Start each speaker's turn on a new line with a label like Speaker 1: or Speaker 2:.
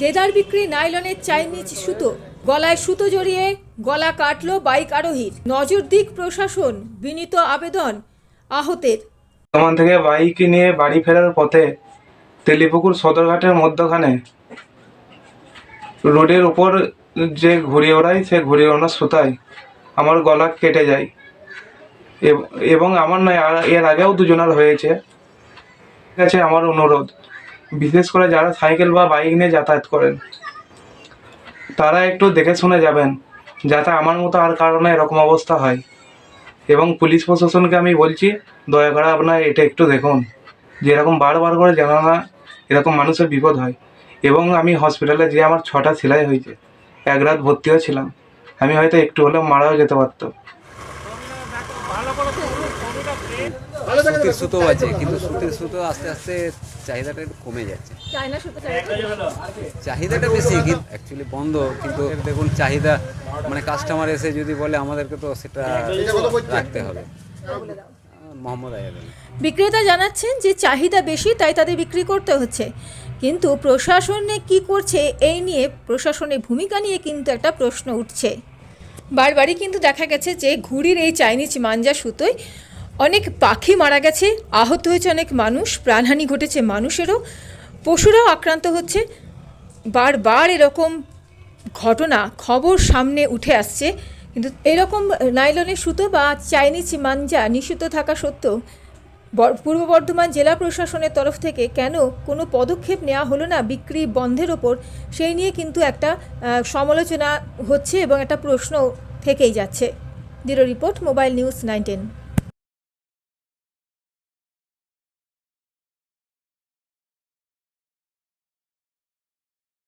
Speaker 1: দেদার বিক্রি নাইলনের চাইনিজ সুতো। গলায় সুতো জড়িয়ে গলা কাটলো বাইক আরোহীর। নজর দিক প্রশাসন, বিনীত আবেদন, আহতের।
Speaker 2: ওখান থেকে বাইক নিয়ে বাড়ি ফেরার পথে তেলিপুকুর সদরঘাটের মধ্যখানে রোডের উপর যে ঘুড়ি ওড়ায়, সে ঘুড়ি ওড়ানোর সুতায় আমার গলা কেটে যায়। এবং আমার নয় এর আগেও দুজনের হয়েছে। ঠিক আছে, আমার অনুরোধ। বিশেষ করে যারা সাইকেল বা বাইক নিয়ে যাতায়াত করেন, তারা একটু দেখে শুনে যাবেন যাতে আমার মতো আর কারণে এরকম অবস্থা হয়। এবং পুলিশ প্রশাসনকে আমি বলছি, দয়া করে আপনার এটা একটু দেখুন। যে এরকম বারবার করে যেন না এরকম মানুষের বিপদ হয়। এবং আমি হসপিটালে যে আমার ছটা সেলাই হয়েছে, এক রাত ভর্তিও ছিলাম। আমি হয়তো একটু হলেও মারাও যেতে পারতো।
Speaker 3: সুতো আছে, কিন্তু সুতির সুতো আস্তে আস্তে চাহিদাটা একটু কমে যাচ্ছে। চাহিদাটা বেশি কিন্তু অ্যাকচুয়ালি বন্ধ কিন্তু দেখুন চাহিদা মানে কাস্টমার এসে যদি বলে আমাদেরকে তো সেটা রাখতে হবে। মোহাম্মদ আয়াদ
Speaker 1: বিক্রেতা জানাচ্ছেন যে চাহিদা বেশি তাই তাদের বিক্রি করতে হচ্ছে। কিন্তু প্রশাসনে কি করছে এই নিয়ে প্রশাসনের ভূমিকা নিয়ে কিন্তু একটা প্রশ্ন উঠছে। বারবারই কিন্তু দেখা গেছে যে ঘুড়ির এই চাইনিজ মাঞ্জা সুতোয় অনেক পাখি মারা গেছে, আহত হয়েছে অনেক মানুষ, প্রাণহানি ঘটেছে মানুষেরও। পশুরাও আক্রান্ত হচ্ছে। বারবার এরকম ঘটনা, খবর সামনে উঠে আসছে। কিন্তু এরকম নাইলনের সুতো বা চাইনিজ মাঞ্জা নিষিদ্ধ থাকা সত্ত্বেও পূর্ব বর্ধমান জেলা প্রশাসনের তরফ থেকে কেন কোনো পদক্ষেপ নেওয়া হলো না বিক্রি বন্ধের ওপর, সেই নিয়ে কিন্তু একটা সমালোচনা হচ্ছে এবং একটা প্রশ্ন থেকেই যাচ্ছে। Bureau report, mobile news nineteen.